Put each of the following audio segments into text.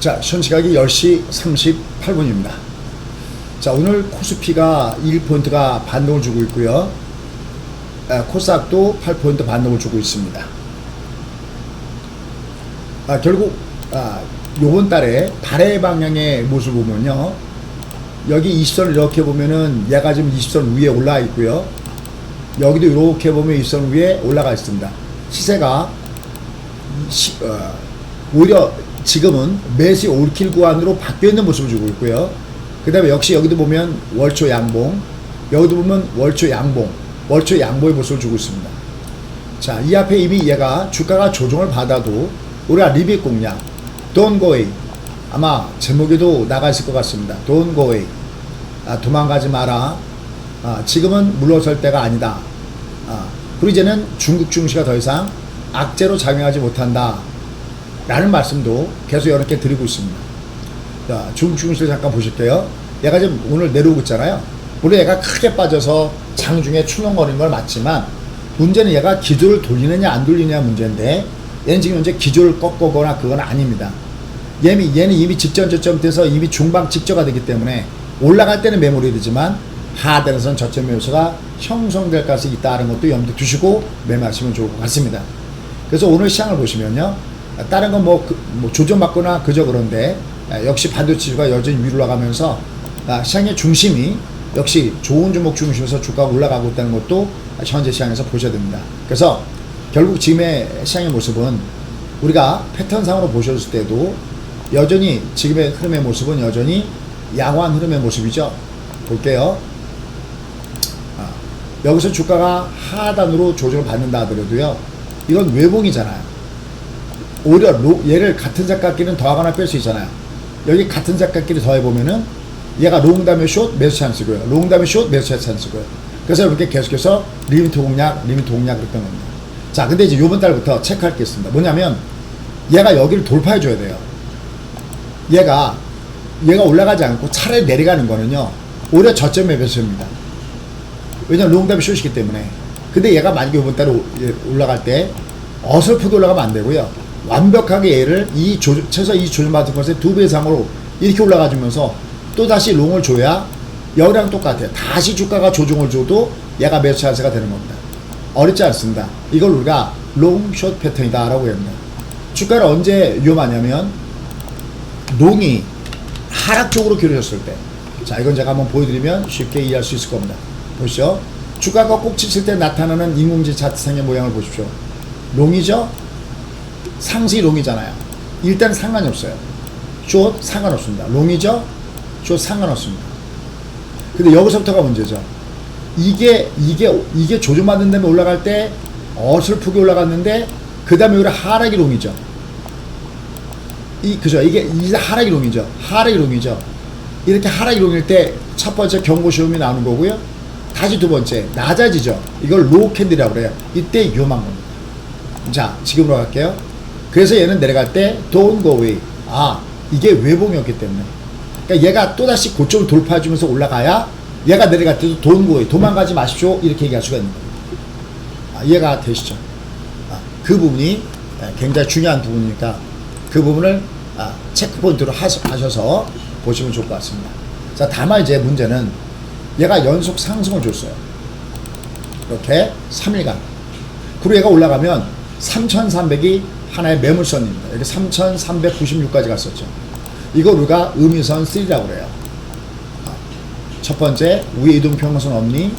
자, 현 시각이 10시 38분입니다. 자, 오늘 코스피가 1포인트가 반동을 주고 있고요. 아, 코스닥도 8포인트 반동을 주고 있습니다. 아, 결국 아, 요번 달에 달의 방향의 모습을 보면요. 여기 20선 이렇게 보면은 얘가 지금 20선 위에 올라와 있고요. 여기도 이렇게 보면 20선 위에 올라가 있습니다. 시세가 시, 어, 오히려 지금은 매수 올킬 구간으로 바뀌어 있는 모습을 주고 있고요. 그 다음에 역시 여기도 보면 월초 양봉, 여기도 보면 월초 양봉, 월초 양봉의 모습을 주고 있습니다. 자, 이 앞에 이미 얘가 주가가 조정을 받아도 우리가 리빅 공략, away. 아마 제목에도 나가 있을 것 같습니다. Away. 아, 도망가지 마라. 아, 지금은 물러설 때가 아니다. 아, 그리고 이제는 중국 증시가 더 이상 악재로 작용하지 못한다. 라는 말씀도 계속 이렇게 드리고 있습니다. 자, 중국 증시를 잠깐 보실게요. 얘가 지금 오늘 내려오고 있잖아요. 물론 얘가 크게 빠져서 장중에 출렁거리는 걸 맞지만 문제는 얘가 기조를 돌리느냐 안 돌리느냐 문제인데 얘는 지금 현재 기조를 꺾거나 그건 아닙니다. 얘는, 얘는 이미 직전 저점 돼서 이미 중방 직저가 되기 때문에 올라갈 때는 매물이 되지만 하단에서는 저점 매수가 형성될 가능성이 있다는 것도 염두 두시고 매매하시면 좋을 것 같습니다. 그래서 오늘 시장을 보시면요. 다른 건 뭐, 그, 뭐 조정받거나 그저 그런데 아, 역시 반도체가 여전히 위로 올라가면서 아, 시장의 중심이 역시 좋은 종목 중심에서 주가가 올라가고 있다는 것도 현재 시장에서 보셔야 됩니다. 그래서 결국 지금의 시장의 모습은 우리가 패턴상으로 보셨을 때도 여전히 지금의 흐름의 모습은 여전히 양호한 흐름의 모습이죠. 볼게요. 아, 여기서 주가가 하단으로 조정을 받는다 하더라도요. 이건 외봉이잖아요. 오히려 로, 얘를 같은 작가끼리는 더하거나 뺄 수 있잖아요. 여기 같은 작가끼리 더해보면은 얘가 롱 다음에 숏 매수 찬스고요. 롱 다음에 숏 매수 찬스고요. 그래서 이렇게 계속해서 리미트 공략, 리미트 공략 그랬던 겁니다. 자, 근데 이제 요번 달부터 체크할 게 있습니다. 뭐냐면 얘가 여기를 돌파해 줘야 돼요. 얘가 얘가 올라가지 않고 차라리 내려가는 거는요. 오히려 저점의 매수입니다. 왜냐면 롱 다음이 숏이기 때문에. 근데 얘가 만약에 이번 달에 오- 예, 올라갈 때 어설프게 올라가면 안 되고요. 완벽하게 얘를 이 조, 최소 이 조정받은 것의 두 배 이상으로 이렇게 올라가주면서 또 다시 롱을 줘야 여기랑 똑같아요. 다시 주가가 조정을 줘도 얘가 매수 자세가 되는 겁니다. 어렵지 않습니다. 이걸 우리가 롱, 숏 패턴이다 라고 합니다. 주가를 언제 위험하냐면 롱이 하락 쪽으로 기울어졌을 때. 자, 이건 제가 한번 보여드리면 쉽게 이해할 수 있을 겁니다. 보시죠. 주가가 꼭 치칠 때 나타나는 인공지 차트상의 모양을 보십시오. 롱이죠? 상시 롱이잖아요. 일단 상관이 없어요. 숏 상관없습니다. 롱이죠? 숏 상관없습니다. 근데 여기서부터가 문제죠. 이게 이게 이게 조정받는 다음에 올라갈 때 어설프게 올라갔는데 그 다음에 우리 하락이 롱이죠. 이 그죠? 이게 이 하락이 롱이죠. 하락이 롱이죠. 이렇게 하락이 롱일 때 첫 번째 경고 시험이 나오는 거고요. 다시 두 번째 낮아지죠. 이걸 로우 캔들이라고 그래요. 이때 위험한 겁니다. 자, 지금으로 갈게요. 그래서 얘는 내려갈 때 don't go away. 아, 이게 외봉이었기 때문에. 그러니까 얘가 또다시 고점을 돌파해 주면서 올라가야 얘가 내려갈 때도 don't go away. 도망가지 마십시오. 이렇게 얘기할 수가 있는 겁니다. 아, 이해가 되시죠? 아, 그 부분이 굉장히 중요한 부분이니까 그 부분을 아, 체크포인트로 하셔, 하셔서 보시면 좋을 것 같습니다. 자, 다만 이제 문제는 얘가 연속 상승을 줬어요. 이렇게 3일간. 그리고 얘가 올라가면 3,300이 하나의 매물선입니다. 여기 3,396까지 갔었죠. 이거 우리가 의미선 3라고 그래요. 아, 첫 번째, 위에 이동평선 없니?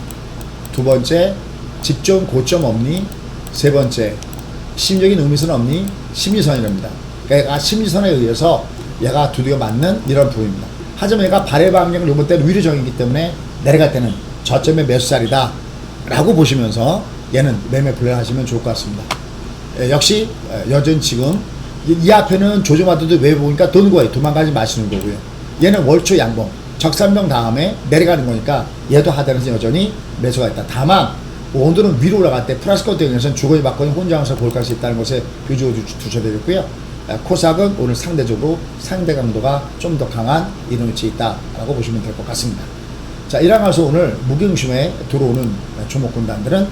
두 번째, 직전 고점 없니? 세 번째, 심적인 의미선 없니? 심리선이랍니다. 그러니까 심리선에 의해서 얘가 두드겨 맞는 이런 부분입니다. 하지만 얘가 발의 방향을 요번 때는 위로 정이기 때문에 내려갈 때는 저점의 매수자리다 라고 보시면서 얘는 매매 플레이하시면 좋을 것 같습니다. 예, 역시 예, 여전히 지금 이, 이 앞에는 조정받아도 왜 보니까 도는 거예요. 도망가지 마시는 거고요. 얘는 월초 양봉 적산명 다음에 내려가는 거니까 얘도 하단에서 여전히 매수가 있다. 다만 오늘은 위로 올라갈 때 플러스 카운트 영역에서는 주거니 받거니 혼자서 볼 것이 있다는 것에 유지해 두셔야 되겠고요. 아, 코스닥은 오늘 상대적으로 상대 강도가 좀 더 강한 이런 위치에 있다라고 보시면 될 것 같습니다. 자, 이랑해서 오늘 무경심에 들어오는 종목군단들은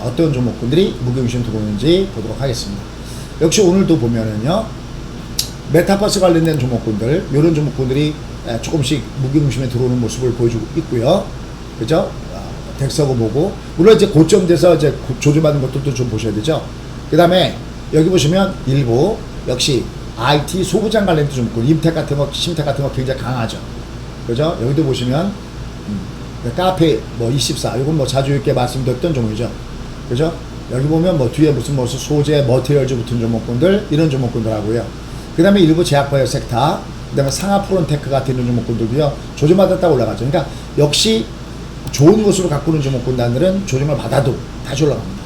어떤 종목군들이 무경심 들어오는지 보도록 하겠습니다. 역시 오늘도 보면은요, 메타버스 관련된 종목군들, 이런 종목군들이 에, 조금씩 무게중심에 들어오는 모습을 보여주고 있고요. 그죠? 아, 덱서고 보고 물론 이제 고점 돼서 이제 고- 조정받는 것들도 좀 보셔야 되죠. 그 다음에 여기 보시면 일부 역시 IT 소부장 관련된 종목군, 임텍 같은 거, 심텍 같은 거 굉장히 강하죠. 그죠? 여기도 보시면 음, 카페 뭐 24, 이건 뭐 자주 이렇게 말씀드렸던 종목이죠. 그죠? 여기 보면 뭐 뒤에 무슨 무슨 소재, 머티리얼즈 붙은 종목군들 이런 종목군들 하고요. 그 다음에 일부 제약바이오 섹터, 그 다음에 상하 프론테크 같은 이런 종목군들도요. 조정받았다 올라가죠. 그러니까 역시 좋은 것으로 가꾸는 종목군단들은 조정을 받아도 다시 올라갑니다.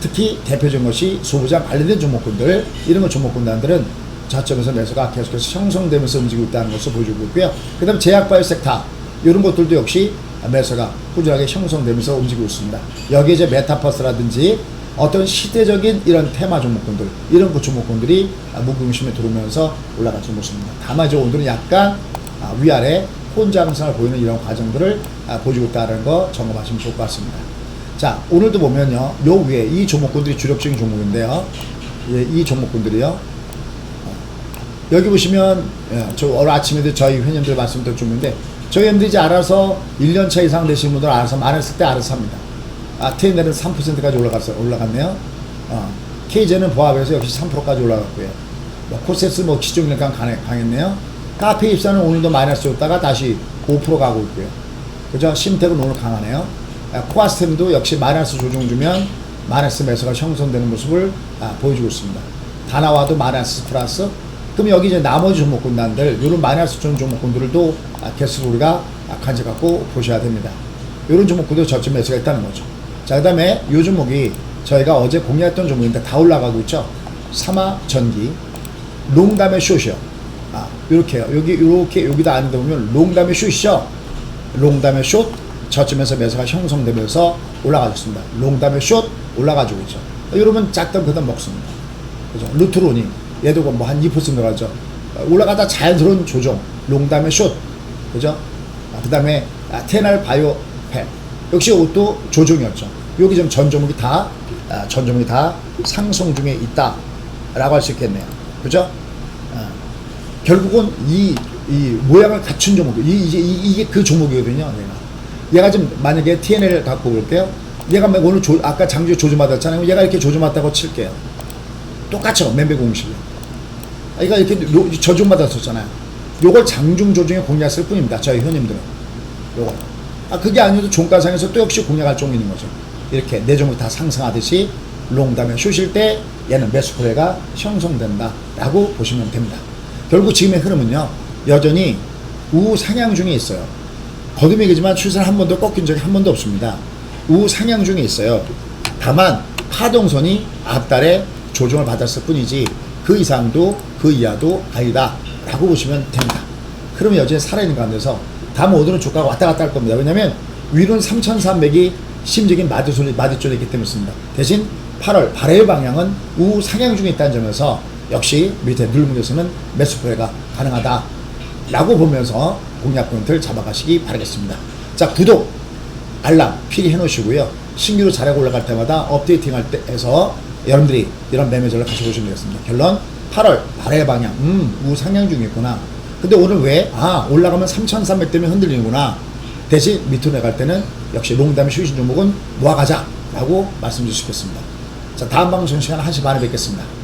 특히 대표적인 것이 소부장 관련된 종목군들 이런 거 종목군단들은 저점에서 매수가 계속해서 형성되면서 움직이고 있다는 것을 보여주고 있고요. 그 다음에 제약바이오 섹터 이런 것들도 역시 매수가 꾸준하게 형성되면서 움직이고 있습니다. 여기에 이제 메타버스라든지 어떤 시대적인 이런 테마 종목군들 이런 그 종목군들이 무궁심에 들어오면서 올라가는 모습입니다. 다만 이제 오늘은 약간 아, 위아래 혼장성을 보이는 이런 과정들을 아, 보여주고 있다는 거 점검하시면 좋을 것 같습니다. 자 오늘도 보면요 요 위에 이 종목군들이 주력적인 종목인데요 예, 이 종목군들이요 어, 여기 보시면 예, 저 오늘 아침에도 저희 회원님들 말씀드린 종목인데 저희 회원들이 이제 알아서 1년차 이상 되신 분들 알아서 많았을 때 알아서 합니다 아 TNL은 3%까지 올라갔어 올라갔네요 어, KJ는 보합에서 역시 3%까지 올라갔고요 뭐 코세스 뭐 기종일강 강했네요 카페 입사는 오늘도 마이너스였다가 다시 5% 가고 있고요 그죠? 심택은 오늘 강하네요. 아, 코아스템도 역시 마이너스 조정 주면 마이너스 매수가 형성되는 모습을 아, 보여주고 있습니다. 다나와도 마이너스 플러스. 그럼 여기 이제 나머지 종목군단들, 이런 마이너스 준 종목군들도 아, 계속 우리가 아, 간지 갖고 보셔야 됩니다. 이런 종목군도 저점 매수가 있다는 거죠. 자, 그 다음에 이 종목이 저희가 어제 공략했던 종목인데 다 올라가고 있죠. 삼화 전기, 롱담의 숏이요. 아, 요렇게요. 여기, 요렇게, 여기다 아는데 보면 롱담의 숏이죠. 롱담의 숏 저점에서 매수가 형성되면서 올라가졌습니다. 롱담의 숏 올라가지고 있죠. 이러면 작던 그다음 먹습니다. 그죠? 루트로니 얘도 뭐 한 2% 들어가죠. 올라가다 자연스러운 조정 롱담의 숏 그죠? 아, 그 다음에 아, 테날 바이오 팩 역시 이것도 조정이었죠. 여기 좀전 종목이 다 아, 전 종목이 다 상승 중에 있다 라고 할 수 있겠네요. 그죠? 아, 결국은 이, 이 모양을 갖춘 종목, 이, 이게, 이- 이게 그 종목이거든요. 얘가. 얘가 지금 만약에 TNL을 갖고 볼게요. 얘가 막 오늘 조, 아까 장주에 조조받았잖아요. 얘가 이렇게 조조받다고 칠게요. 똑같죠. 멤베 공식이. 아, 얘가 이렇게 로- 저조받았었잖아요. 요걸 장중 조정에 공략했을 뿐입니다. 저희 회원님들은. 요거. 아, 그게 아니어도 종가상에서 또 역시 공략할 종이 있는 거죠. 이렇게 네 종목이 다 상승하듯이 롱담에 쉬실 때 얘는 매수 거래가 형성된다 라고 보시면 됩니다. 결국 지금의 흐름은요. 여전히 우상향 중에 있어요. 거듭이겠지만 추세는 한 번도 꺾인 적이 한 번도 없습니다. 우상향 중에 있어요. 다만 파동선이 앞달에 조정을 받았을 뿐이지 그 이상도 그 이하도 아니다 라고 보시면 됩니다. 그러면 여전히 살아있는 가운데서 다음 오늘은 주가가 왔다 갔다 할 겁니다. 왜냐하면 위로는 3,300이 심적인 마디소리, 마디줄이기 때문입니다. 대신 8월 발해의 방향은 우상향 중에 있다는 점에서 역시 밑에 눌문에서는 매수 거래가 가능하다 라고 보면서 공략 포인트를 잡아가시기 바라겠습니다. 자 구독, 알람 필히 해놓으시고요. 신규로 자료가 올라갈 때마다 업데이팅 할때 해서 여러분들이 이런 매매절을 가져보시면 되겠습니다. 결론 8월 발해 방향 음 우상향 중이구나. 근데 오늘 왜? 아 올라가면 3,300 때문에 흔들리는구나. 대신 밑으로 내갈 때는 역시 롱담의 쉬신 종목은 모아가자 라고 말씀 주시겠습니다. 자 다음 방송 시간 1시 반에 뵙겠습니다.